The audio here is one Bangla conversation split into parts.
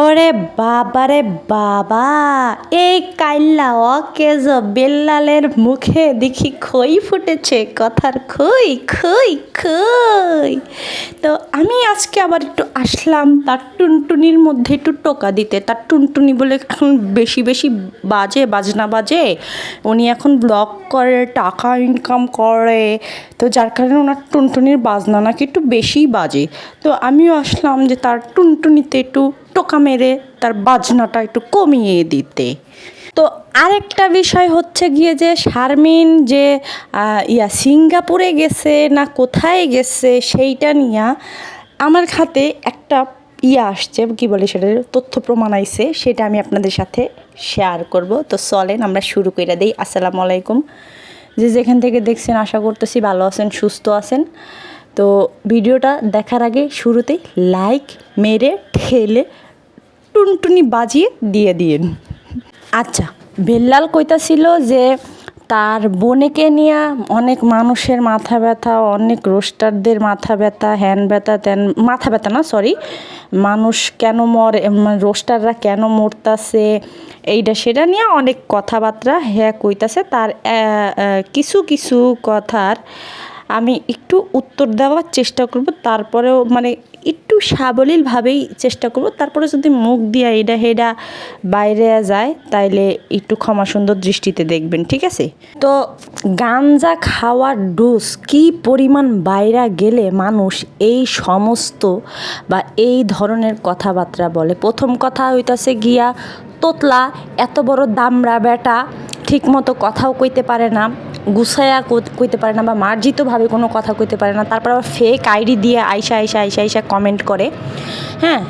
ওরে বাবারে বাবা, এই কাইল্লা অকেজ বেল্লালের মুখে দেখি খই ফুটেছে, কথার খই খই খই। তো আমি আজকে আবার একটু আসলাম তার টুনটুনির মধ্যে একটু টোকা দিতে। তার টুনটুনি বলে এখন বেশি বেশি বাজে, বাজনা বাজে। উনি এখন ব্লগ করে, টাকা ইনকাম করে। তো যার কারণে ওনার টুনটুনির বাজনা নাকি একটু বেশিই বাজে। তো আমিও আসলাম যে তার টুনটুনিতে একটু টোকা মেরে তার বাজনাটা একটু কমিয়ে দিতে। তো আরেকটা বিষয় হচ্ছে গিয়ে যে শারমিন যে ইয়া সিঙ্গাপুরে গেছে না কোথায় গেছে সেইটা নিয়ে আমার খাতে একটা ইয়ে আসছে, কি বলে সেটা, তথ্য প্রমাণ আইছে, সেটা আমি আপনাদের সাথে শেয়ার করব। তো চলেন আমরা শুরু করে দিই। আসসালামু আলাইকুম। যে যেখান থেকে দেখছেন, আশা করতেছি ভালো আছেন, সুস্থ আছেন। তো ভিডিওটা দেখার আগে শুরুতেই লাইক মেরে, ঠেলে টুনটুনি বাজিয়ে দিয়ে দিন আচ্ছা বেল্লাল কইতাছিল যে তার বোনেকে নিয়ে অনেক মানুষের মাথা ব্যথা, অনেক রোস্টারদের মাথা ব্যথা, হ্যান ব্যথা, ত্যান, মাথা ব্যথা না সরি মানুষ কেন মরে রোস্টাররা কেন মরতাছে এইটা সেটা নিয়ে অনেক কথাবার্তা হ্যাঁ কইতাছে। তার কিছু কিছু কথার আমি একটু উত্তর দেওয়ার চেষ্টা করব, তারপরেও মানে সাবলীলভাবেই চেষ্টা করব। তারপরে যদি মুখ দিয়া এডা হেডা বাইরে যায়, তাইলে একটু ক্ষমা সুন্দর দৃষ্টিতে দেখবেন, ঠিক আছে? তো গাঞ্জা খাওয়ার ডোজ কি পরিমাণ বাইরা গেলে মানুষ এই সমস্ত বা এই ধরনের কথাবার্তা বলে? প্রথম কথা হইতাছে গিয়া, তোতলা, এত বড় দামরা বেটা ঠিক মতো কথাও কইতে পারে না। গুছায়া কই- কইতে পারে না বা মার্জিতভাবে কোনো কথা কইতে পারে না। তারপর আবার ফেক আইডি দিয়ে আইসা আইসা আইসা আইসা কমেন্ট করে। হ্যাঁ?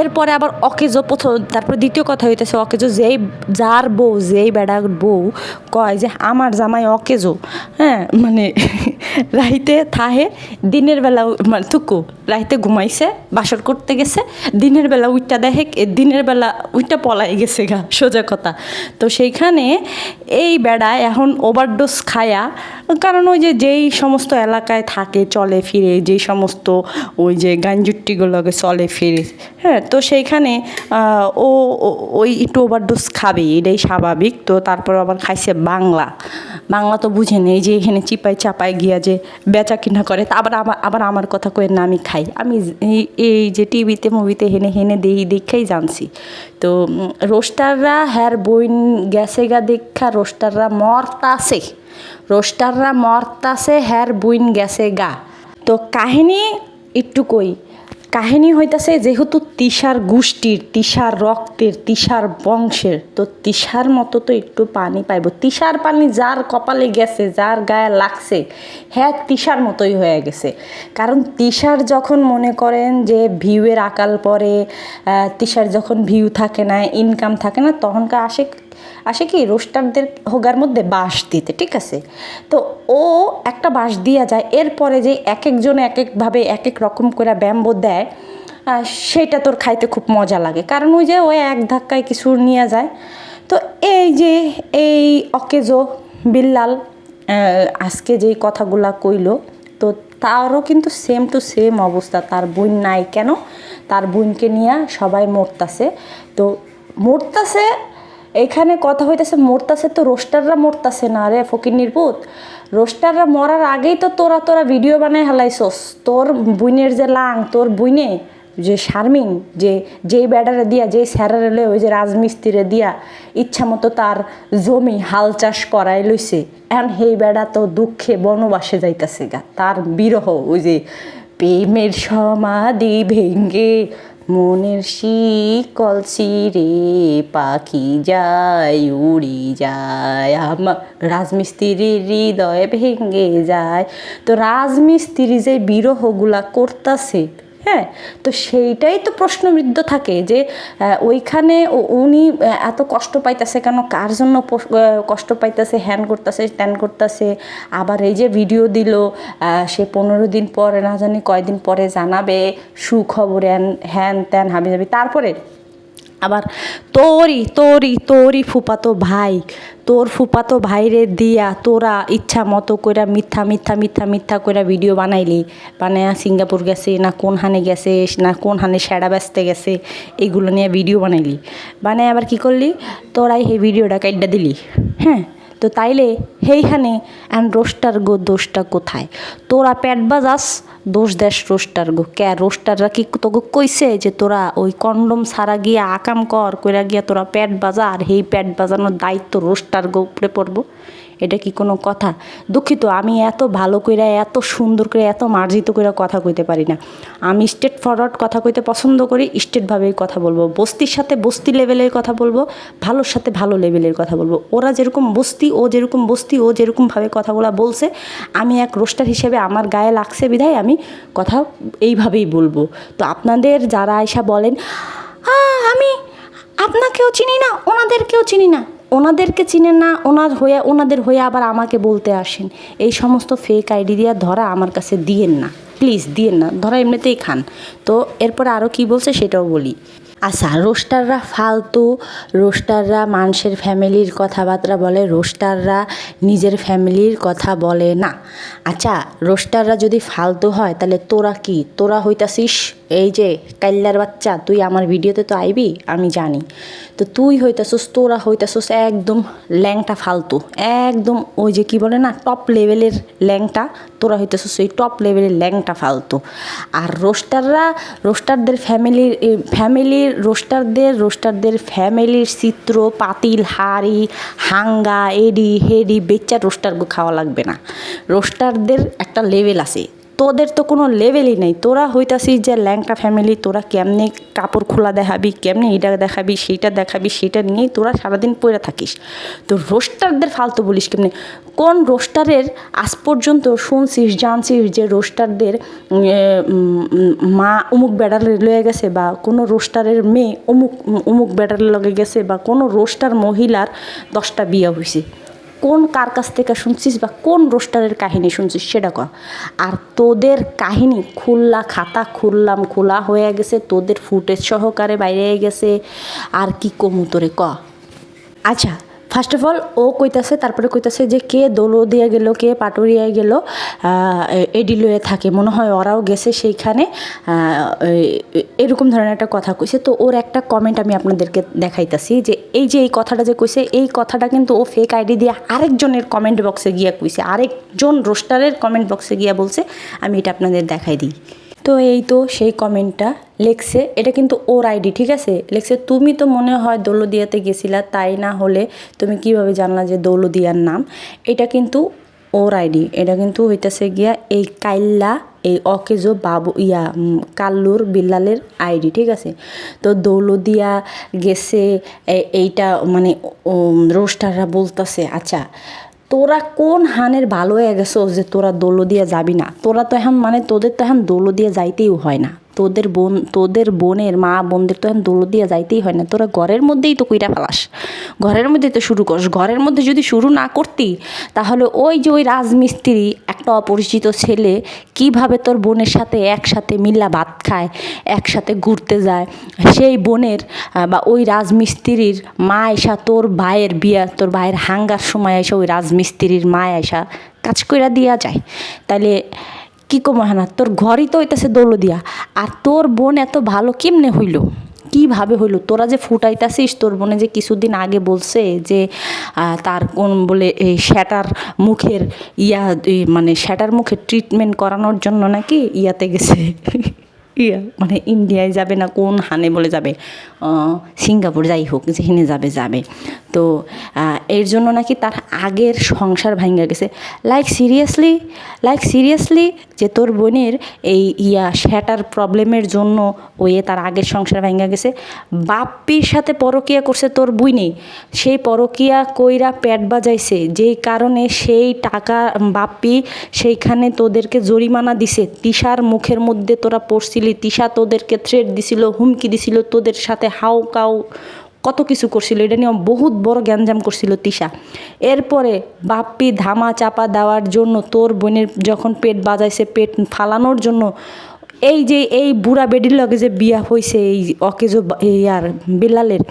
এরপরে আবার অকেজো প্রথম, তারপর দ্বিতীয় কথা হইতেছে অকেজো, যেই যার বউ, যেই বেড়ার বউ কয় যে, আমার জামাই অকেজো। হ্যাঁ মানে রাইতে থাহে, দিনের বেলা মানে থুকু, রাইতে ঘুমাইছে, বাসর করতে গেছে, দিনের বেলা উইটা দেখে দিনের বেলা উইটা পলাই গেছে গা, সোজা কথা। তো সেইখানে এই বেড়া এখন ওভারডোজ খায়া, কারণ ওই যে যেই সমস্ত এলাকায় থাকে, চলে ফিরে, যেই সমস্ত ওই যে গাঞ্জুট্টিগুলোকে চলে ফিরে হ্যাঁ তো সেইখানে ও ওই একটু ওভারডোজ খাবে, এটাই স্বাভাবিক। তো তারপর আবার খাইছে বাংলা। বাংলা তো বুঝে নেই যে এখানে চিপাই চাপায় গিয়া যে বেচা কিনা করে। তা আবার আবার আবার আমার কথা কয়ে না, আমি খাই। আমি এই- এই যে টিভিতে, মুভিতে হেনে হেনে দেই, দেখেই জানছি। তো রোস্টাররা, হ্যার বইন গেছে গা দেখা, রোস্টাররা মরতাছে। রোস্টাররা মরতাছে, হ্যার বইন গেছে গা। তো কাহিনী একটু কই। কাহিনী হইতাছে যেহেতু তিসার গোষ্ঠীর তিসার রক্তের তিসার বংশের, তো তিসার মতো তো একটু পানি পাইব। তিসার পানি যার কপালে গেছে, যার গায়ে লাগছে হ্যাঁ তিসার মতোই হয়ে গেছে। কারণ তিসার যখন মনে করেন যে ভিউয়ের আকাল পরে তিসার যখন ভিউ থাকে না ইনকাম থাকে না, তখনকার আসে আসে কি, রোস্টারদের হোগার মধ্যে বাঁশ দিতে, ঠিক আছে? তো ও একটা বাঁশ দিয়া যায়, এরপরে যে এক একজন এক একভাবে এক এক রকম করে ব্যাম্বো দেয় সেটা তোর খাইতে খুব মজা লাগে। কারণ ওই যে ওই এক ধাক্কায় কিছু নিয়ে যায়। তো এই যে, এই অকেজো বিল্লাল আজকে যেই কথাগুলা কইলো, তো তারও কিন্তু সেম টু সেম অবস্থা। তার বোন নাই কেন? তার বোনকে নিয়ে সবাই মরতাছে। তো মরতাছে এখানে কথা হইতেছে, মরতাছে তো, রোস্টাররা মরতাছে না রে ফকির নির্পুত রোস্টাররা মরার আগেই তো তোরা তোরা ভিডিও বানায় হালাইছস। তোর বুইনের যে লাং, তোর বুইনে যে শারমিন, যে, যেই ব্যাডারে দিয়া, যেই স্যারারে ওই যে রাজমিস্ত্রিরে দিয়া ইচ্ছা মতো তার জমি হাল চাষ করাই লইছে। এখন সেই বেড়া তো দুঃখে বনবাসে যাইতাছে গা। তার বিরহ ওই যে প্রেমের সমাধি ভেঙ্গে মনের শিকল রে পাখি যায়, উড়ি যায়। আমার রাজমিস্ত্রির হৃদয় ভেঙে যায়। তো রাজমিস্ত্রি যে বিরহগুলা করতাছে হ্যাঁ তো সেইটাই তো প্রশ্নবিদ্ধ থাকে যে ওইখানে উনি এত কষ্ট পাইতেছে কেন? কার জন্য কষ্ট পাইতেছে? হ্যান করতেছে, ত্যান করতেছে? আবার এই যে ভিডিও দিল সে পনেরো দিন পরে না জানি কয়দিন পরে জানাবে, সুখবর, হ্যান হ্যান, ত্যান হাবি হাবি তারপরে আবার তোরই তোরই তোরই ফুপাতো ভাই, তোর ফুপাতো ভাইরে দিয়া তোরা ইচ্ছা মতো কইরা মিথ্যা মিথ্যা মিথ্যা মিথ্যা কইরা ভিডিও বানাইলি। বানায়া সিঙ্গাপুর গেছে, না কোন হানে গেছে, না কোন হানে সেরা ব্যস্তে গেছে, এগুলো নিয়ে ভিডিও বানাইলি। বানায় আবার কি করলি? তোরাই সেই ভিডিওটা কাইডা দিলি। হ্যাঁ? তো তাইলে হেইখানে অ্যান রোস্টার গো দোষটা কোথায়? তোরা প্যাট বাজাস, দোষ দেশ রোস্টার গো। কে রোস্টাররা কি তোকে কইছে যে তোরা ওই কন্ডম ছাড়া গিয়া আকাম কর, কইরা গিয়া তোরা প্যাট বাজা, আর হেই প্যাট বাজানোর দায়িত্ব রোস্টার গো উপরে পড়ব? এটা কি কোনো কথা? দুঃখিত, আমি এত ভালো করে এত সুন্দর করে এত মার্জিত করে কথা কইতে পারি না। আমি স্টেট ফরওয়ার্ড কথা কইতে পছন্দ করি স্টেটভাবেই কথা বলব। বস্তির সাথে বস্তি লেভেলের কথা বলব, ভালোর সাথে ভালো লেভেলের কথা বলব। ওরা যেরকম বস্তি, ও যেরকম বস্তি, ও যেরকমভাবে কথাগুলো বলছে, আমি এক রোস্টার হিসেবে আমার গায়ে লাগছে বিধায় আমি কথা এইভাবেই বলব। তো আপনাদের যারা আয়সা বলেন আমি আপনাকেও চিনি না, ওনাদেরকেও চিনি না। ওনাদেরকে চিনেন না, ওনার হয়ে, ওনাদের হয়ে আবার আমাকে বলতে আসেন। এই সমস্ত ফেক আইডি দিয়ে ধরা আমার কাছে দিয়েন না। প্লিজ দিয়েন না। ধরা এমনিতেই খান। তো এরপরে আরও কি বলছে সেটাও বলি। আচ্ছা রোস্টাররা ফালতু রোস্টাররা মানুষের ফ্যামিলির কথাবার্তা বলে রোস্টাররা নিজের ফ্যামিলির কথা বলে না। আচ্ছা রোস্টাররা যদি ফালতু হয়, তাহলে তোরা কি? তোরা হইতাছিস এই যে কাল্লার বাচ্চা, তুই আমার ভিডিওতে তো আইবি? আমি জানি। তো তুই হইতাছস, তোরা হইতাছস একদম ল্যাংটা ফালতু। একদম ওই যে কি বলে না টপ লেভেলের ল্যাংটা, তোরা হইতেছস ওই টপ লেভেলের ল্যাংটা ফালতু। আর রোস্টাররা রোস্টারদের ফ্যামিলির ফ্যামিলির রোস্টারদের রোস্টারদের ফ্যামিলির চিত্র, পাতিল, হাড়ি, হাঙ্গা, এডি, হেডি, বেচ্চা রোস্টারগো খাওয়া লাগবে না। রোস্টারদের একটা লেভেল আছে। তোদের তো কোনো লেভেলই নেই। তোরা হইতাছিস যে ল্যাংটা ফ্যামিলি তোরা কেমনে কাপড় খোলা দেখাবি, কেমনে এটা দেখাবি, সেইটা দেখাবি সেটা নিয়েই তোরা সারাদিন পড়ে থাকিস। তো রোস্টারদের ফালতু বলিস কেমনে? কোন রোস্টারের আজ পর্যন্ত শুনছিস, জানছিস যে রোস্টারদের মা অমুক বেড়ালে লয়ে গেছে বা কোনো রোস্টারের মেয়ে অমুক অমুক বেড়ালে লগে গেছে বা কোনো রোস্টার মহিলার দশটা বিয়ে হয়েছে কোন কার কাছ থেকে শুনছিস বা কোন রোস্টারের কাহিনী শুনছিস সেটা কর। আর তোদের কাহিনী খুললা খাতা খুললাম, খোলা হয়ে গেছে, তোদের ফুটেজ সহকারে বাইরে গেছে, আর কি কমু তোরে, ক। আচ্ছা ফার্স্ট অফ অল ও কইতাছে, তারপরে কইতাছে যে কে দোলো দিয়ে গেল, কে পাটুরিয়ায় গেল এডিলোয়ে থাকে। মনে হয় ওরাও গেছে সেইখানে। এরকম ধরনের একটা কথা কইছে। তো ওর একটা কমেন্ট আমি আপনাদেরকে দেখাইতাছি যে, এই যে এই কথাটা যে কইছে, এই কথাটা কিন্তু ও ফেক আইডি দিয়ে আরেকজনের কমেন্ট বক্সে গিয়া কইছে। আরেকজন রোস্টারের কমেন্ট বক্সে গিয়া বলছে, আমি এটা আপনাদের দেখাই দিই। তো এই তো সেই কমেন্টটা লেখছে, এটা কিন্তু ওর আইডি, ঠিক আছে? লেখছে, তুমি তো মনে হয় দৌলদিয়াতে গেছিলা, তাই না হলে তুমি কীভাবে জানলা যে দৌলদিয়ার নাম? এটা কিন্তু ওর আইডি, এটা কিন্তু হইতেছে গিয়া এই কাইল্লা, এই অকেজো বাবু, ইয়া কাল্লুর বিল্লালের আইডি, ঠিক আছে? তো দৌলদিয়া গেছে এইটা মানে রোস্টাররা বলতেছে আচ্ছা তোরা কোন হানের ভালো হয়ে গেছো যে তোরা দোলো দিয়ে যাবি না? তোরা তো এখন মানে তোদের তো এখন দোলো দিয়ে যাইতেই হয় না। তোদের বোন, তোদের বোনের মা বোনদের তো এখন দোলো দিয়ে যাইতেই হয় না। তোরা ঘরের মধ্যেই তো কইরা ফেলাস। ঘরের মধ্যেই তো শুরু করস। ঘরের মধ্যে যদি শুরু না করতি, তাহলে ওই যে ওই রাজমিস্ত্রি, একটা অপরিচিত ছেলে কীভাবে তোর বোনের সাথে একসাথে মিল্লা ভাত খায়, একসাথে ঘুরতে যায়, সেই বোনের বা ওই রাজমিস্ত্রির মা এসা তোর ভাইয়ের বিয়া, তোর ভাইয়ের হাঙ্গার সময় এসে ওই রাজমিস্ত্রির মা এসা কাজ কইরা দিয়া যায়। তাহলে কি কমো হানা? তোর ঘরই তো হইতেছে দৌলো দিয়া আর তোর বোন এত ভালো কেমনে হইল? কীভাবে হইল? তোরা যে ফুটাইতাছিস, তোর বোনে যে কিছুদিন আগে বলছে যে তার কোন বলে এই শ্যাটার মুখের ইয়া মানে শ্যাটার মুখের ট্রিটমেন্ট করানোর জন্য নাকি ইয়াতে গেছে। ইয়া মানে ইন্ডিয়ায় যাবে না, কোন হানে বলে যাবে? সিঙ্গাপুর যাই হোক, যেখানে যাবে যাবে। তো এর জন্য নাকি তার আগের সংসার ভাঙ্গা গেছে। লাইক সিরিয়াসলি লাইক সিরিয়াসলি যে তোর বোনের এই ইয়া শ্যাটার প্রবলেমের জন্য ওয়ে তার আগের সংসার ভাঙ্গা গেছে। বাপ্পির সাথে পরকিয়া করছে তোর বুইনি। সেই পরকিয়া কইরা পেট বাজাইছে। যেই কারণে সেই টাকা বাপ্পি সেইখানে তোদেরকে জরিমানা দিছে। তিশার মুখের মধ্যে তোরা পড়ছিলি তিশা তোদেরকে থ্রেট দিছিল, হুমকি দিছিল, তোদের সাথে হাউ কাউ কত কিছু করছিল, এটা নিয়ে বহুত বড় গ্যাঞ্জাম করছিল তিশা। এরপরে বাপ্পি ধামা চাপা দেওয়ার জন্য তোর বোনের যখন পেট বাজাইছে, পেট ফালানোর জন্য, এই যে এই বুড়া বেডির লগে যে বিয়া হয়েছে এই অকেজো আর বেলালের,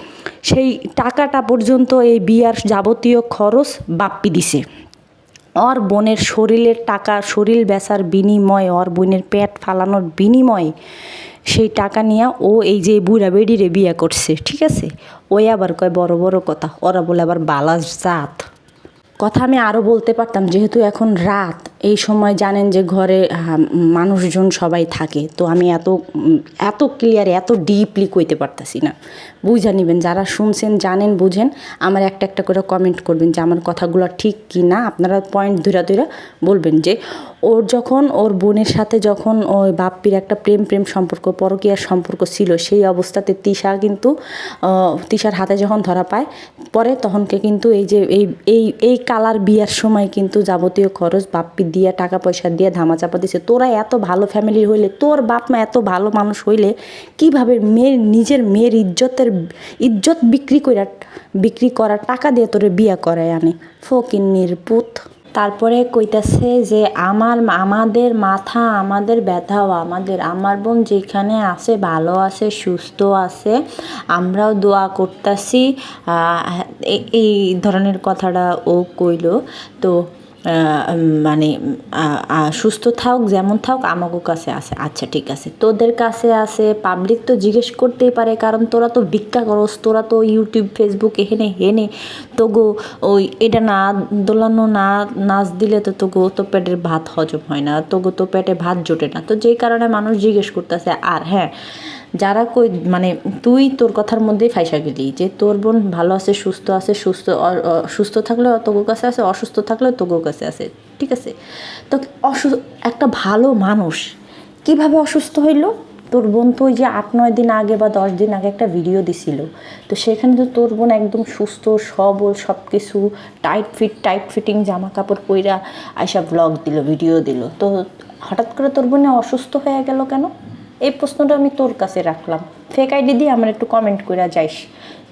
সেই টাকাটা পর্যন্ত এই বিয়ার যাবতীয় খরচ বাপ্পি দিছে। ওর বোনের শরীরের টাকা, শরীর বেচার বিনিময়ে ওর বোনের পেট ফালানোর বিনিময়ে, সেই টাকা নিয়ে ও এই যে বুড়া বেডিরে বিয়ে করছে, ঠিক আছে? ওই আবার কয় বড় বড় কথা। ওরা বলে আবার বালাস জাত। কথা আমি আরও বলতে পারতাম, যেহেতু এখন রাত। এই সময় জানেন যে ঘরে মানুষজন সবাই থাকে। তো আমি এত এত ক্লিয়ার এত ডিপলি কইতে পারতাছি না। বুঝা নিবেন, যারা শুনছেন, জানেন, বুঝেন, আমার একটা একটা করে কমেন্ট করবেন যে আমার কথাগুলো ঠিক কি না আপনারা পয়েন্ট ধরে ধরে বলবেন যে, ওর যখন, ওর বোনের সাথে যখন ওই বাপ্পির একটা প্রেম প্রেম সম্পর্ক, পরকীয়ার সম্পর্ক ছিল, সেই অবস্থাতে তিশা কিন্তু তিশার হাতে যখন ধরা পায়, পরে তখনকে কিন্তু এই যে, এই এই এই কালার বিয়ার সময় কিন্তু যাবতীয় খরচ বাপ্পি দিয়া, টাকা পয়সা দিয়ে ধামাচাপা দিছে। তোরা এত ভালো ফ্যামিলি হইলে, তোর বাপ মা এত ভালো মানুষ হইলে, কীভাবে মেয়ের, নিজের মেয়ের ইজ্জতের, ইজ্জত বিক্রি করে বিক্রি করার টাকা দিয়ে তোরে বিয়া করায় আনে। ফকিন্নির পুত তারপরে কইতাছে যে, আমার, আমাদের মাথা, আমাদের ব্যথাও, আমাদের, আমার বোন যেখানে আছে, ভালো আছে, সুস্থ আছে, আমরাও দোয়া করতাছি। এই ধরনের কথাটা ও কইলো। তো মানে সুস্থ থাক যেমন থাক আমাকে কাছে আছে। আচ্ছা ঠিক আছে। তোদের কাছে আছে পাবলিক তো জিজ্ঞেস করতেই পারে, কারণ তোরা তো ভিক্ষা করস, তোরা তো ইউটিউব ফেসবুক এখানে হেনে তোগো, ওই, এটা না দোলানো, না, নাচ দিলে তো তোগো, তো পেটের ভাত হজম হয় না, তোগো তো পেটে ভাত জোটে না। তো যেই কারণে মানুষ জিজ্ঞেস করতেছে, আর হ্যাঁ যারা কই মানে তুই তোর কথার মধ্যেই ফাইসা গেলি যে তোর বোন ভালো আছে, সুস্থ আছে, সুস্থ সুস্থ থাকলে তোগো কাছে আছে, অসুস্থ থাকলে তোগো কাছে আছে, ঠিক আছে? তো অসু একটা ভালো মানুষ কীভাবে অসুস্থ হইল? তোর বোন তো ওই যে আট, নয় দিন আগে বা দশ দিন আগে একটা ভিডিও দিছিল। তো সেখানে তো তোর বোন একদম সুস্থ, সবল সব কিছু টাইট ফিট টাইট ফিটিং জামা কাপড় পইরা আইসা ব্লগ দিল ভিডিও দিল। তো হঠাৎ করে তোর বোনে অসুস্থ হয়ে গেল কেন? এই প্রশ্নটা আমি তোর কাছে রাখলাম। ফেক আইডি দিয়ে আমার একটু কমেন্ট করে যাইস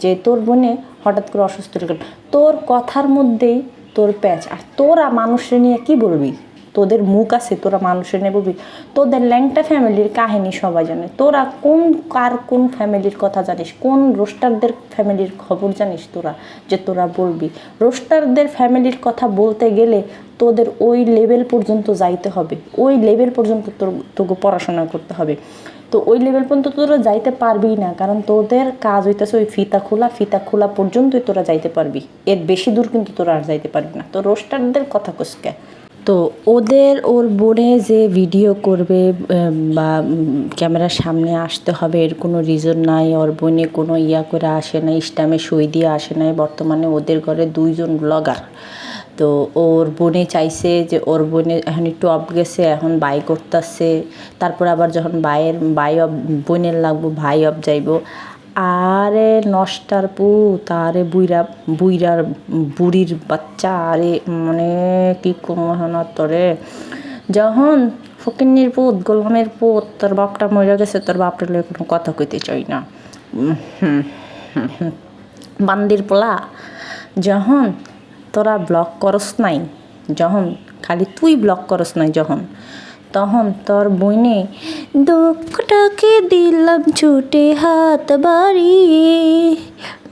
যে তোর বোনে হঠাৎ করে অসুস্থ হয়ে গেল। তোর কথার মধ্যেই তোর প্যাচ। আর তোরা মানুষের নিয়ে কি বলবি? তোদের মুখ আছে, তোরা মানুষের নিয়ে বলবি? তোদের ল্যাংটা ফ্যামিলির কাহিনী সবাই জানে। তোরা কোন, কার কোন ফ্যামিলির কথা জানিস? কোন রোস্টারদের ফ্যামিলির খবর জানিস তোরা যে তোরা বলবি? রোস্টারদের ফ্যামিলির কথা বলতে গেলে তোদের ওই লেভেল পর্যন্ত যাইতে হবে। ওই লেভেল পর্যন্ত তোর, তোকে পড়াশোনা করতে হবে। তো ওই লেভেল পর্যন্ত তোরা যাইতে পারবি না, কারণ তোদের কাজ হইতেছে ওই ফিতা খোলা ফিতা খোলা পর্যন্তই তোরা যাইতে পারবি। এর বেশি দূর কিন্তু তোরা আর যাইতে পারবি না। তো রোস্টারদের কথা কুসকে তো ওদের, ওর বোনে যে ভিডিও করবে বা ক্যামেরার সামনে আসতে হবে, এর কোনো রিজন নাই, ওর বোনে কোনো ইয়া করে আসে নাই ইস্টামে সই দিয়ে আসে নাই, বর্তমানে ওদের ঘরে দুইজন ব্লগার তো ওর বোনে চাইছে যে ওর বোনে এখন একটু অফ গেছে, এখন বাই করতেছে। তারপর আবার যখন বাইয়ের, বাই অফ বোনের লাগবো, ভাই অফ যাইবো। আরে নষ্টার পুত, আরে বুইরা, বুইরার বুড়ির বাচ্চা, আরে মানে কি কমহানা তোরে। যখন ফকিন্নির পুত, গোলামের পুত, তোর বাপটা মরে গেছে, তোর বাপটা লয়ে কোনো কথা কইতে চাই না। বান্দির পোলা, যখন তোরা ব্লক করস নাই, যখন, খালি তুই ব্লক করস নাই যখন, তখন তোর বইনে দুঃখটাকে দিলাম ছুটে হাত বাড়িয়ে।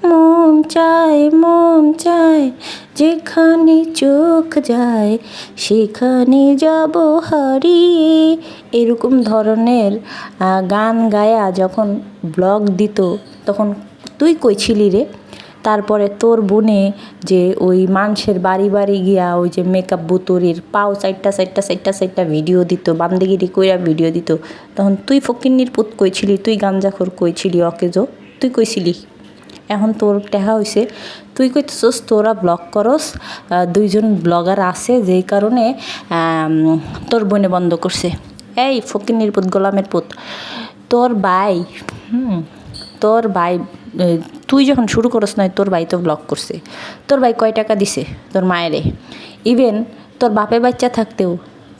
মন চায় মন চায়, যেখানে চোখ যায়, সেখানে যাব হারিয়ে। এরকম ধরনের গান গায়া যখন ব্লগ দিত, তখন তুই কইছিলি রে? তারপরে তোর বোনে যে ওই মানুষের বাড়ি বাড়ি গিয়া ওই যে মেকআপ বুতুরির পাও চারটা চারটা চারটা চারটা ভিডিও দিত বান্দিগিরি কইরা ভিডিও দিত। তখন তুই ফকিন্নির পুত কইছিলি, তুই গাঞ্জাখোর কইছিলি অকেজো, তুই কইছিলি। এখন তোর টেহা হইছে। তুই কইতেছস, তোরা ব্লগ করস দুইজন ব্লগার আছে, যেই কারণে তোর বোনে বন্ধ করছে। এই ফকিন্নির পুত, গোলামের পুত। তোর বাই হুম তোর ভাই তুই যখন শুরু করস নাই, তোর ভাই তো ব্লক করছে। তোর ভাই কয় টাকা দিছে? তোর মায়েরে। ইভেন তোর বাপে বাচ্চা থাকতেও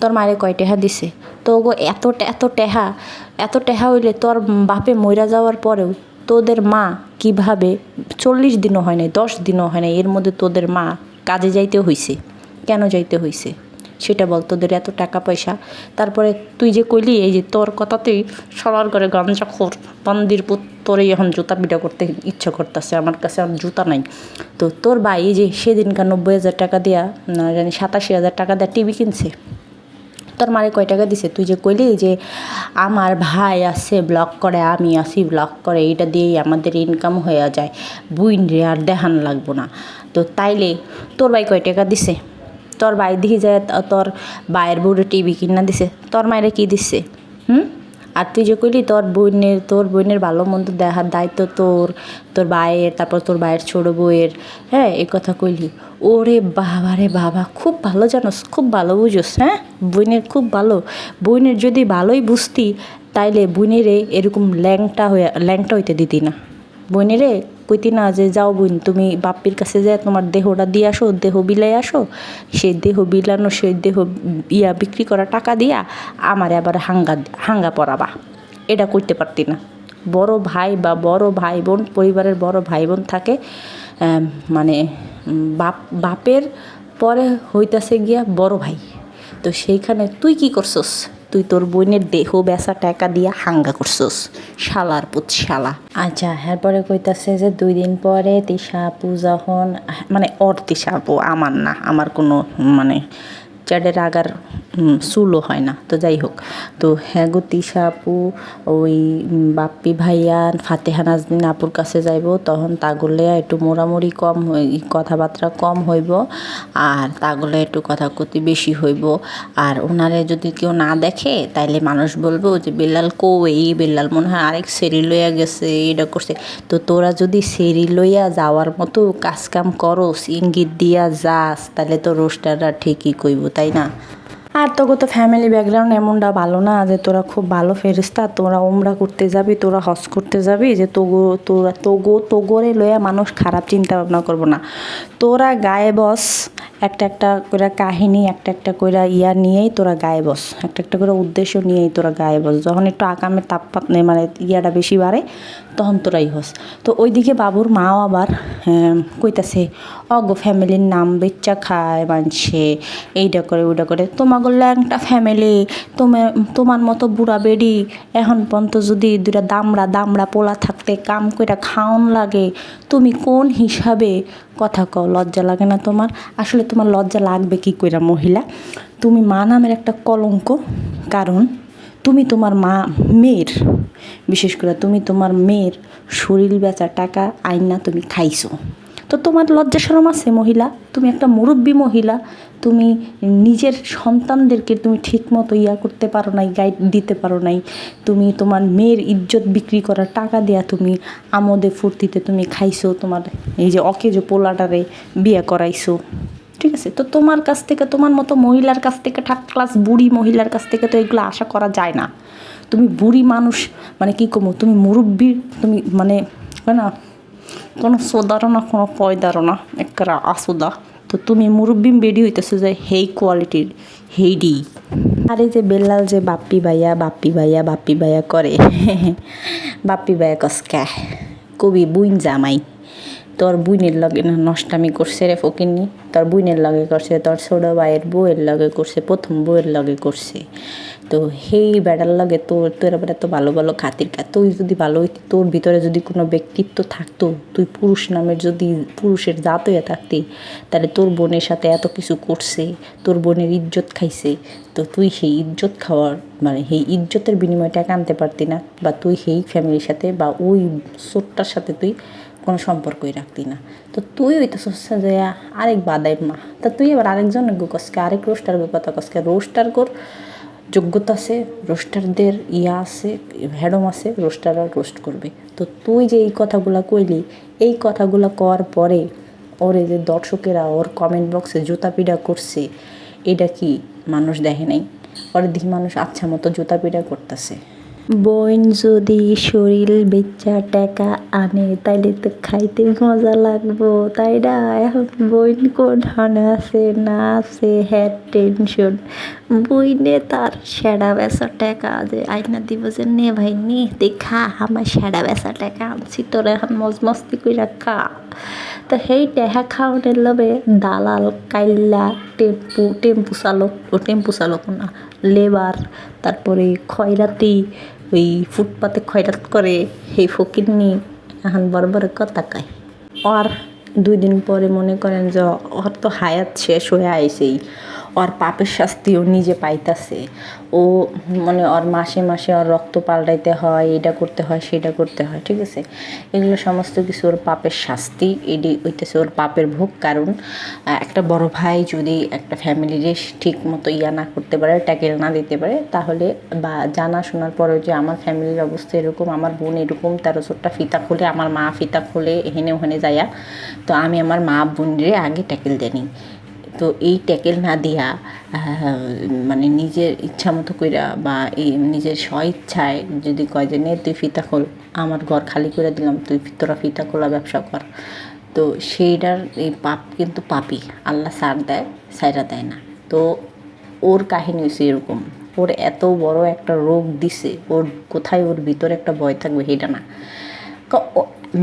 তোর মায়েরে কয় টেহা দিছে? তো গো এত এত টেহা এত টেহা হইলে তোর বাপে মইরা যাওয়ার পরেও তোদের মা কীভাবে চল্লিশ দিনও হয় নাই, দশ দিনও হয় নাই, এর মধ্যে তোদের মা কাজে যাইতে হইছে। কেন যাইতে হইছে? সেটা বল, তোদের এত টাকা পয়সা। তারপরে তুই যে কইলি, এই যে তোর কথাতেই সবার করে গাঞ্জা খোর বন্দির তোরই এখন জুতা পিটা করতে ইচ্ছা করতেছে, আমার কাছে আর জুতা নাই। তো তোর ভাই যে সেদিনকার নব্বই হাজার টাকা দেয়া, না জানি সাতাশি হাজার টাকা দেওয়া টিভি কিনছে, তোর মারে কয় টাকা দিছে? তুই যে কইলি যে, আমার ভাই আছে ব্লগ করে, আমি আসি ব্লগ করে, এইটা দিয়েই আমাদের ইনকাম হয়ে যায়, বুইন রে, আর দেখান লাগবো না। তো তাইলে তোর ভাই কয় টাকা দিছে? তোর ভাই দিকে যায় তোর ভাইয়ের বউরে টিভি কিনা দিছে। তোর মায়েরে কি দিছে? হুম? আর তুই যে কইলি তোর বোনের তোর বোনের ভালো মন্দ দেখার দায়িত্ব তোর তোর ভাইয়ের, তারপর তোর ভাইয়ের ছোটো বউয়ের। হ্যাঁ এই কথা কইলি। ওরে বাবা রে বাবা, খুব ভালো জানোস, খুব ভালো বুঝোস হ্যাঁ? বোনের খুব ভালো। বোনের যদি ভালোই বুঝতি, তাইলে বোনেরে এরকম ল্যাংটা হয়ে ল্যাংটা হইতে দিতি না। বোনেরে কইতি না যে, যাও বোন, তুমি বাপ্পির কাছে যায় তোমার দেহটা দিয়ে আসো, দেহ বিলাই আসো। সেই দেহ বিলানো, সেই দেহ ইয়া বিক্রি করা টাকা দিয়া আমার আবার হাঙ্গা হাঙ্গা পরাবা। এটা করতে পারতি না। বড় ভাই বা বড় ভাই বোন, পরিবারের বড় ভাই বোন থাকে মানে বাপ, বাপের পরে হইতাছে গিয়া বড় ভাই। তো সেইখানে তুই কি করছস? তুই তোর বোনের দেহ বেসা টাকা দিয়া হাঙ্গা করছস। শালার পুত শালা। আচ্ছা পরে কইতাছে যে দুই দিন পরে তিশা পূজা হন মানে ওর তিশা আপু আমার না, আমার কোনো মানে চ্যাডের আগার চুলও হয় না। তো যাই হোক, তো হ্যাঁ গো তিশা আপু, ওই বাপ্পি ভাইয়া, ফাতেহা নাজদিন আপুর কাছে যাইব, তখন তাগুলে একটু মোড়ামুড়ি কম কথাবার্তা কম হইব, আর তাগুলে একটু কথা কথি বেশি হইব। আর ওনারে যদি কেউ না দেখে, তাইলে মানুষ বলব যে, বেল্লাল কো এই বেল্লাল মনে হয় আরেক সেরি লইয়া গেছে এটা করছে। তো তোরা যদি সেরি লইয়া যাওয়ার মতো কাজ কাম করস, ইঙ্গিত দিয়া যাস তাহলে তো রোস্টাররা ঠিকই কইব। তাই না? আর তোকে তো ফ্যামিলি ব্যাকগ্রাউন্ড এমনটা ভালো না যে তোরা খুব ভালো ফেরিস্তা তোরা ওমরা করতে যাবি, তোরা হস করতে যাবি, যে তোগো, তোরা, তোগো, তোগোরে লইয়া মানুষ খারাপ চিন্তা ভাবনা করব না। তোরা গায়ে বস একটা একটা করে কাহিনী, একটা একটা করে ইয়া নিয়েই তোরা গায়ে বস। একটা একটা করে উদ্দেশ্য নিয়েই তোরা গায়ে বস। যখন একটু আকামের তাপপাত মানে ইয়াটা বেশি বাড়ে, তখন তোরাই হস। তো ওইদিকে বাবুর মাও আবার কইতাছে, অগো, ফ্যামিলির নাম বেচ্চা খায় মানছে এইটা করে ওইটা করে। তোমাকে ল্যাংটা ফ্যামিলি তোমার তোমার মতো বুড়া বেডি, এখন পর্যন্ত যদি দুটা দামড়া দামড়া পোলা থাকতে কাম কইরা খাওন লাগে, তুমি কোন হিসাবে কথা কও? লজ্জা লাগে না তোমার? আসলে তোমার লজ্জা লাগবে কি কইরা মহিলা? তুমি মা নামের একটা কলঙ্ক, কারণ তুমি তোমার মা, মেয়ের, বিশেষ করে তুমি তোমার মেয়ের শরীর বেচা টাকা আইনা তুমি খাইছো। তো তোমার লজ্জা শরম আছে মহিলা? তুমি একটা মুরব্বী মহিলা, তুমি নিজের সন্তানদেরকে তুমি ঠিক মতো ইয়া করতে পারো নাই গাইড দিতে পারো নাই, তুমি তোমার মেয়ের ইজ্জত বিক্রি করার টাকা দেয়া তুমি আমোদে ফুর্তিতে তুমি খাইছো, তোমার এই যে অকেজো পোলাটারে বিয়ে করাইছো। ঠিক আছে? তো তোমার কাছ থেকে, তোমার মতো মহিলার কাছ থেকে থার্ড ক্লাস বুড়ি মহিলার কাছ থেকে তো এগুলো আশা করা যায় না। তুমি বুড়ি মানুষ মানে কি কমো, তুমি মুরব্বী, তুমি মানে না? কোনো সোদারও না কোনো পয়দারও না একটা আসুদা তো তুমি মুরব্বী বেডি হইতেছে যে হেই কোয়ালিটির, হেইডি। আরে যে বেল্লাল যে বাপ্পি ভাইয়া বাপ্পি ভাইয়া বাপ্পি ভাইয়া করে, বাপ্পি ভাইয়া কস কসকা, কবি বুইন জামাই। তোর বুইনের লগে না নষ্টামি করছে রে ফকিনি তোর বুইনের লগে করছে, তোর ছোট ভাইয়ের বউয়ের লগে করছে, প্রথম বউয়ের লগে করছে। তো সেই বেড়ার লগে তোর তোর এবার এত ভালো ভালো খাতির খা তুই যদি ভালো হইতি, তোর ভিতরে যদি কোনো ব্যক্তিত্ব থাকতো, তুই পুরুষ নামের যদি পুরুষের জাত হয়ে থাকতি, তাহলে তোর বোনের সাথে এত কিছু করছে, তোর বোনের ইজ্জত খাইছে। তো তুই সেই ইজ্জত খাওয়ার মানে সেই ইজ্জতের বিনিময়ে টাকা আনতে পারতি না, বা তুই সেই ফ্যামিলির সাথে বা ওই সোটটার সাথে তুই কোনো সম্পর্কই রাখতি না। তো তুই ওই তো সস্তা যে আরেক বাদাই মা। তা তুই এবার আরেকজনের গো কসকে, আরেক রোস্টার কথা কসকে। রোস্টার কর যোগ্যতা আছে, রোস্টারদের ইয়া আছে হ্যাডম আছে রোস্টাররা রোস্ট করবে। তো তুই যে এই কথাগুলো কইলি, এই কথাগুলো কওয়ার পরে ওরে যে দর্শকেরা ওর কমেন্ট বক্সে জুতা পিড়া করছে, এটা কি মানুষ দেখে নাই? ওর দিকে মানুষ আচ্ছা মতো জুতা পিড়া করতেছে। বইন যদি শরীর বেচা টাকা আনে, তাইলে তো খাইতে মজা লাগবো, তাই না? এখন বইন কোন হানে আছে, না আছে হ্যাঁ টেনশন। বইনে তার সেরা বেচা টাকা যে আইনা দিব যে, নে ভাই, নে, দেখা, আমার সেরা বেচা টাকা আনছি, তোর এখন মজ মস্তি কইরা খা। তো সেই টেহা খাওয়ানোর লবে দালাল, কাইল্লা, টেম্পু টেম্পু চালক টেম্পু চালক না, লেবার, তারপরে খয়রাতি ওই ফুটপাতে খয়রাত করে সেই ফকিরনি এখন বড় কথা কয়। আর দুই দিন পরে মনে করেন যে ওর তো হায়াত শেষ হয়ে আইসেই। ওর পাপের শাস্তিও নিজে পাইতাছে। ও মানে ওর মাসে মাসে ওর রক্ত পাল্টাইতে হয়, এটা করতে হয়, সেটা করতে হয়, ঠিক আছে? এগুলো সমস্ত কিছু ওর পাপের শাস্তি। এটি হইতেছে ওর পাপের ভোগ। কারণ একটা বড় ভাই যদি একটা ফ্যামিলিরে ঠিক মতো ইয়া না করতে পারে, ট্যাকেল না দিতে পারে, তাহলে বা জানা শোনার পরেও যে আমার ফ্যামিলির অবস্থা এরকম, আমার বোন এরকম তেরো চোরটা ফিতা খুলে, আমার মা ফিতা খুলে এখানে ওখানে যাইয়া তো আমি আমার মা বোনরে আগে ট্যাকেল জানি তো এই ট্যাকেল না দিয়া মানে নিজের ইচ্ছা মতো কইরা বা এই নিজের স্ব ইচ্ছায় যদি কয় যে নে তুই ফিতা খোল, আমার ঘর খালি করে দিলাম, তুই তোরা ফিতা খোলা ব্যবসা কর। তো সেইটার এই পাপ কিন্তু পাপি আল্লাহ সার দেয়, সাইরা দেয় না। তো ওর কাহিনী হয়েছে এরকম, ওর এত বড় একটা রোগ দিছে, ওর কোথায় ওর ভিতরে একটা ভয় থাকবে সেটা না।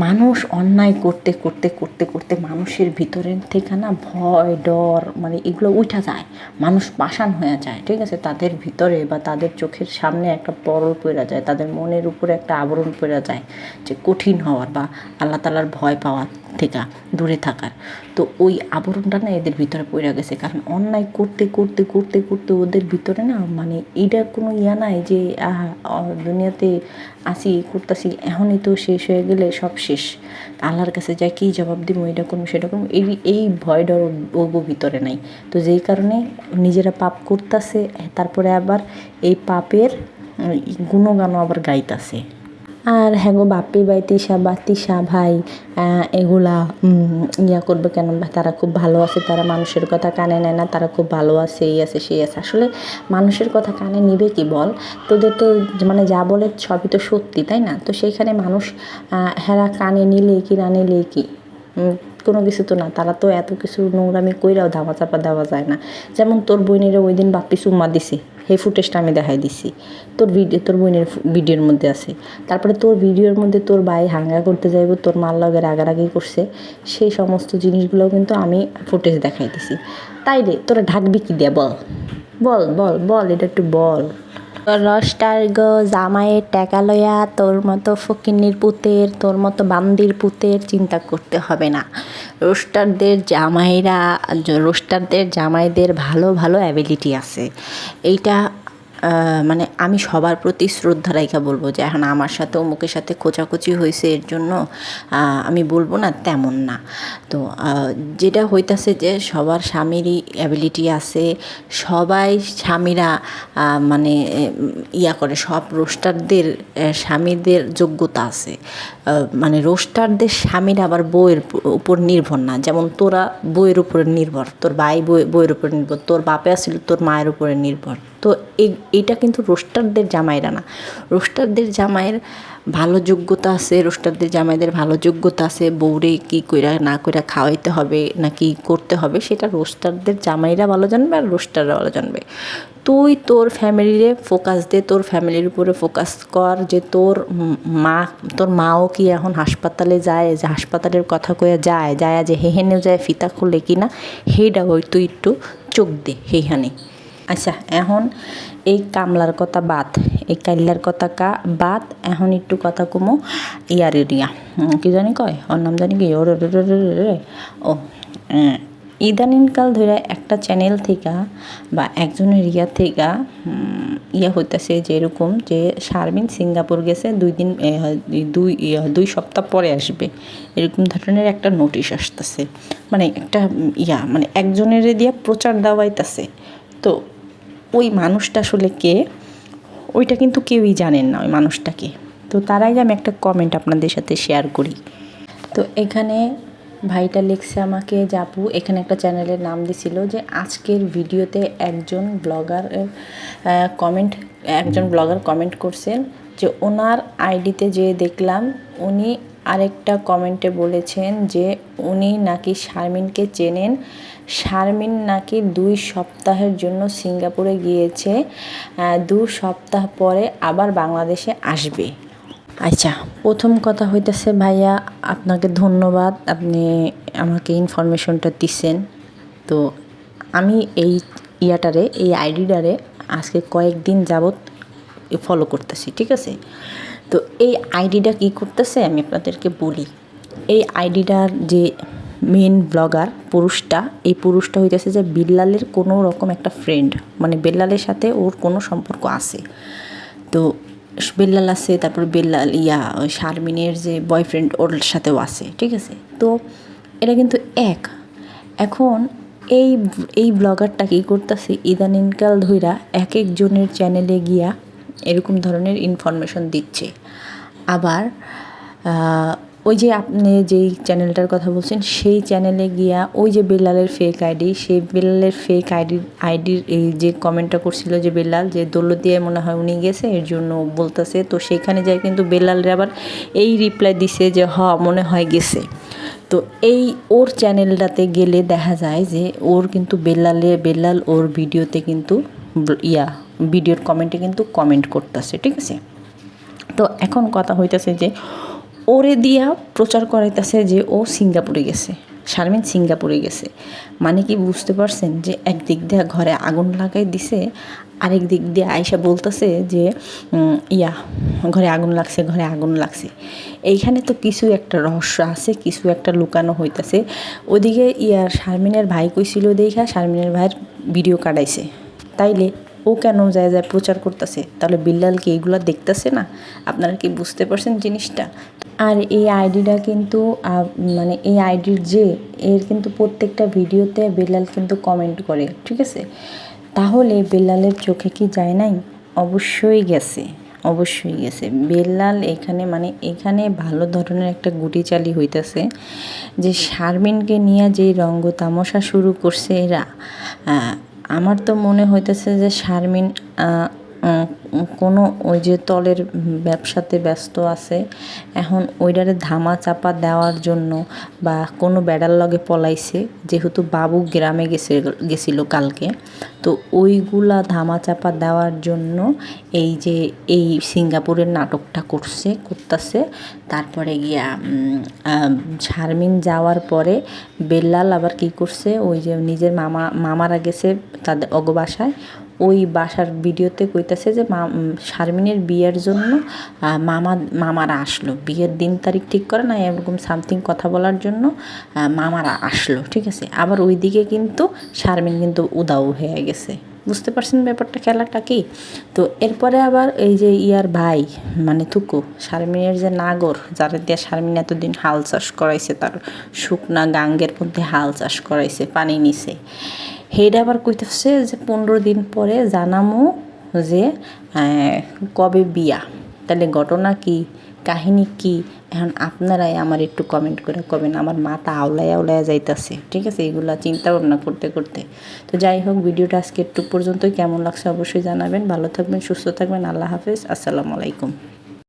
মানুষ অন্যায় করতে করতে করতে করতে মানুষের ভিতরের থেকে না ভয়, ডর মানে এগুলো উঠা যায়। মানুষ পাষাণ হয়ে যায়, ঠিক আছে? তাদের ভিতরে বা তাদের চোখের সামনে একটা পরল পড়া যায়, তাদের মনের উপরে একটা আবরণ পড়া যায় যে কঠিন হওয়ার বা আল্লাহ তালার ভয় পাওয়ার থেকে দূরে থাকার। তো ওই আবরণটা না এদের ভিতরে পড়ে গেছে, কারণ অন্যায় করতে করতে করতে করতে ওদের ভিতরে না মানে এটা কোনো ইয়া নাই যে দুনিয়াতে আসি, করতেছি, এখনই তো শেষ হয়ে গেলে সব শেষ। আল্লাহর কাছে যাই কী জবাব দিব, এটা করব, সেটা করব, এই এই ভয় ডর ওগো ভিতরে নাই। তো যেই কারণে নিজেরা পাপ করতেছে, তারপরে আবার এই পাপের গুণগানও আবার গাইতাছে। আর হ্যাঁ গো বাপি ভাই, তিশা বা, তিশা ভাই এগুলা ইয়া করবে কেন? তারা খুব ভালো আছে, তারা মানুষের কথা কানে নেয় না, তারা খুব ভালো আছে, এই আছে, সেই আছে। আসলে মানুষের কথা কানে নিবে কি বল? তোদের তো মানে যা বলে সবই তো সত্যি, তাই না? তো সেইখানে মানুষ হেরা কানে নিলে কি, না নিলে কি? কোনো কিছু তো না, তারা তো এত কিছু নোংরামি কইরাও ধামা চাপা দেওয়া যায় না। যেমন তোর বইনেরা ওই দিন বাপ্পি চুম্মা দিছে, সেই ফুটেজটা আমি দেখাই দিছি। তোর ভিডিও, তোর বোনের ভিডিওর মধ্যে আছে। তারপরে তোর ভিডিওর মধ্যে তোর ভাই হাঙ্গা করতে যাইব, তোর মার লগে রাগারাগি করছে, সেই সমস্ত জিনিসগুলোও কিন্তু আমি ফুটেজ দেখাই দিছি। তাই রে তোরা ঢাকবি কি দিয়ে বল? বল বল বল, এটা একটু বল। রসটার গো জামাইয়ের টাকা লয়া তোর মতো ফকিন্নির পুতের, তোর মতো বান্দির পুতের চিন্তা করতে হবে না। রোস্টারদের জামাইরা, রোস্টারদের জামাইদের ভালো ভালো অ্যাবিলিটি আছে। এইটা মানে আমি সবার প্রতি শ্রদ্ধা রাইখা বলব যে এখন আমার সাথে অমুকের সাথে খোঁচাখুচি হয়েছে এর জন্য আমি বলব না তেমন না। তো যেটা হইতাছে যে সবার স্বামীরই অ্যাবিলিটি আছে, সবাই স্বামীরা মানে ইয়া করে, সব রোস্টারদের স্বামীদের যোগ্যতা আছে। মানে রোস্টারদের স্বামীরা আবার বইয়ের উপর নির্ভর না। যেমন তোরা বইয়ের উপরে নির্ভর, তোর ভাই বই বইয়ের উপর নির্ভর, তোর বাপে আসছিল তোর মায়ের উপরে নির্ভর। তো এই- এইটা কিন্তু রোস্টারদের জামাইরা না রোস্টারদের জামাইয়ের ভালো যোগ্যতা আছে, রোস্টারদের জামাইদের ভালো যোগ্যতা আছে, বউরে কি কইরা না কইরা খাওয়াইতে হবে না কি করতে হবে, সেটা রোস্টারদের জামাইরা ভালো জানবে আর রোস্টাররা ভালো জানবে। তুই তোর ফ্যামিলিরে ফোকাস দে, তোর ফ্যামিলির উপরে ফোকাস কর যে তোর মা, তোর মাও কি এখন হাসপাতালে যায়, যে হাসপাতালের কথা কয়ে যায় যায় যে হেহেনে যায় ফিতা খুলে কিনা সেইটা ওই তুই একটু চোখ দে সেইখানে আচ্ছা এখন এই কামলার কথা বাদ এই কাইল্লার কথা কা বাদ এখন একটু কথা কমো ইয়ার এরিয়া কি জানি কয়? ওর নাম জানি কি? ও আহ, ইদানিংকাল ধরে একটা চ্যানেল থেকে বা একজনের ইয়া থেকে ইয়া হইতেছে যে এরকম যে শারমিন সিঙ্গাপুর গেছে দুই দিন দুই দুই সপ্তাহ পরে আসবে। এরকম ধরনের একটা নোটিশ আসতেছে। মানে একটা ইয়া মানে একজনের দিয়া প্রচার দেওয়াইতেছে। তো ওই মানুষটা আসলে কে, ওইটা কিন্তু কেউই জানেন না ওই মানুষটাকে। তো তার আগে আমি একটা কমেন্ট আপনাদের সাথে শেয়ার করি। তো এখানে ভাইটা লিখছে আমাকে জাপু এখানে একটা চ্যানেলের নাম দিছিল যে আজকের ভিডিওতে একজন ব্লগার কমেন্ট একজন ব্লগার কমেন্ট করছেন যে ওনার আইডিতে যে দেখলাম উনি আরেকটা কমেন্টে বলেছেন যে উনি নাকি শারমিনকে চেনেন শারমিন নাকি দুই সপ্তাহের জন্য সিঙ্গাপুরে গিয়েছে দু সপ্তাহ পরে আবার বাংলাদেশে আসবে। আচ্ছা প্রথম কথা হইতেছে ভাইয়া, আপনাকে ধন্যবাদ, আপনি আমাকে ইনফরমেশনটা দিচ্ছেন তো আমি এই ইয়াটারে, এই আইডিটারে আজকে কয়েকদিন যাবৎ ফলো করতেছি, ঠিক আছে? তো এই আইডিটা কি করতেছে আমি আপনাদেরকে বলি। এই আইডিটার যে মেন ব্লগার পুরুষটা, এই পুরুষটা হইতেছে যে বিল্লালের কোনো রকম একটা ফ্রেন্ড মানে বেল্লালের সাথে ওর কোনো সম্পর্ক আছে। তো বেল্লাল আছে, তারপর বেল্লাল, ইয়া শারমিনের যে বয়ফ্রেন্ড ওর সাথেও আছে, ঠিক আছে? তো এটা কিন্তু এক। এখন এই এই ব্লগারটা কী করতেছে? ইদানিনকাল ধইরা এক একজনের চ্যানেলে গিয়া এরকম ধরনের ইনফরমেশন দিচ্ছে। আবার ওই যে আপনি যেই চ্যানেলটার কথা বলছেন, সেই চ্যানেলে গিয়া ওই যে বেল্লালের ফেক আইডি সেই বেল্লালের ফেক আইডির আইডির এই যে কমেন্টটা করছিল যে বেল্লাল যে দৌলত দিয়ে মনে হয় উনি গেছে, এর জন্য বলতেছে। তো সেখানে যায় কিন্তু বেল্লালের আবার এই রিপ্লাই দিছে যে, হ, মনে হয় গেছে। তো এই ওর চ্যানেলটাতে গেলে দেখা যায় যে ওর কিন্তু বেল্লালে বেল্লাল ওর ভিডিওতে কিন্তু ইয়া, ভিডিওর কমেন্টে কিন্তু কমেন্ট করতেছে, ঠিক আছে? তো এখন কথা হইতেছে যে ওরে দিয়া প্রচার করাইতেছে যে ও সিঙ্গাপুরে গেছে। শারমিন সিঙ্গাপুরে গেছে। মানে কি বুঝতে পারছেন যে একদিক দিয়ে ঘরে আগুন লাগাই দিছে, আরেক দিক দিয়ে আয়সা বলতেছে যে ইয়া, ঘরে আগুন লাগছে, ঘরে আগুন লাগছে। এইখানে তো কিছু একটা রহস্য আছে, কিছু একটা লুকানো হইতাছে। ওদিকে ইয়ার শারমিনের ভাই কইছিল, দেখা, শারমিনের ভাইয়ের ভিডিও কাটাইছে। তাইলে ও কেন যায় যায় প্রচার করতেছে? তাহলে বিল্লাল কি এগুলো দেখতেছে না? আপনারা কি বুঝতে পারছেন জিনিসটা? আর এই আইডিটা কিন্তু মানে এই আইডির যে, এর কিন্তু প্রত্যেকটা ভিডিওতে বিল্লাল কিন্তু কমেন্ট করে, ঠিক আছে? তাহলে বেল্লালের চোখে কি যায় নাই? অবশ্যই গেছে অবশ্যই গেছে। বেল্লাল এখানে মানে এখানে ভালো ধরনের একটা গুটি চালি হইতেছে যে শারমিনকে নিয়ে যেই রঙ্গ তামাশা শুরু করছে এরা আমার তো মনে হইতেছে যে শারমিন কোনো ওই যে তলের ব্যবসাতে ব্যস্ত আছে, এখন ওইটারে ধামা চাপা দেওয়ার জন্য বা কোনো বেড়ার লগে পলাইছে, যেহেতু বাবু গ্রামে গেছে, গেছিল কালকে, তো ওইগুলা ধামা চাপা দেওয়ার জন্য এই যে এই সিঙ্গাপুরের নাটকটা করছে, করতেছে, তারপরে গিয়া শারমিন যাওয়ার পরে বেল্লাল আবার কি করছে, ওই যে নিজের মামা, মামারা গেছে তাদের অগ বাসায় ওই বাসার ভিডিওতে কইতাছে যে মা শারমিনের বিয়ের জন্য মামা, মামারা আসলো। বিয়ের দিন তারিখ ঠিক করে না এরকম সামথিং কথা বলার জন্য মামারা আসলো, ঠিক আছে? আবার ওইদিকে কিন্তু শারমিন কিন্তু উদাও হয়ে গেছে। বুঝতে পারছেন ব্যাপারটা, খেলাটা কি? তো এরপরে আবার এই যে ইয়ার ভাই মানে থুকু, শারমিনের যে নাগর, যারা দিয়ে শারমিন এতদিন হাল চাষ করাইছে, তার শুকনা গাঙ্গের মধ্যে হাল চাষ করাইছে, পানি নিছে। হেডা আবার কইতেছে যে পনেরো দিন পরে জানামো যে কবে বিয়া। তাহলে ঘটনা কি? কাহিনী কি? এখন আপনারাই আমার একটু কমেন্ট করে কবেন। আমার মাথা আওলায় আওলায় যাইতাছে। ঠিক আছে? এগুলা চিন্তা ভাবনা করতে করতে। তো যাই হোক, ভিডিওটা আজকে একটু পর্যন্তই। কেমন লাগছে অবশ্যই জানাবেন। ভালো থাকবেন, সুস্থ থাকবেন। আল্লাহ হাফেজ। আসসালামু আলাইকুম।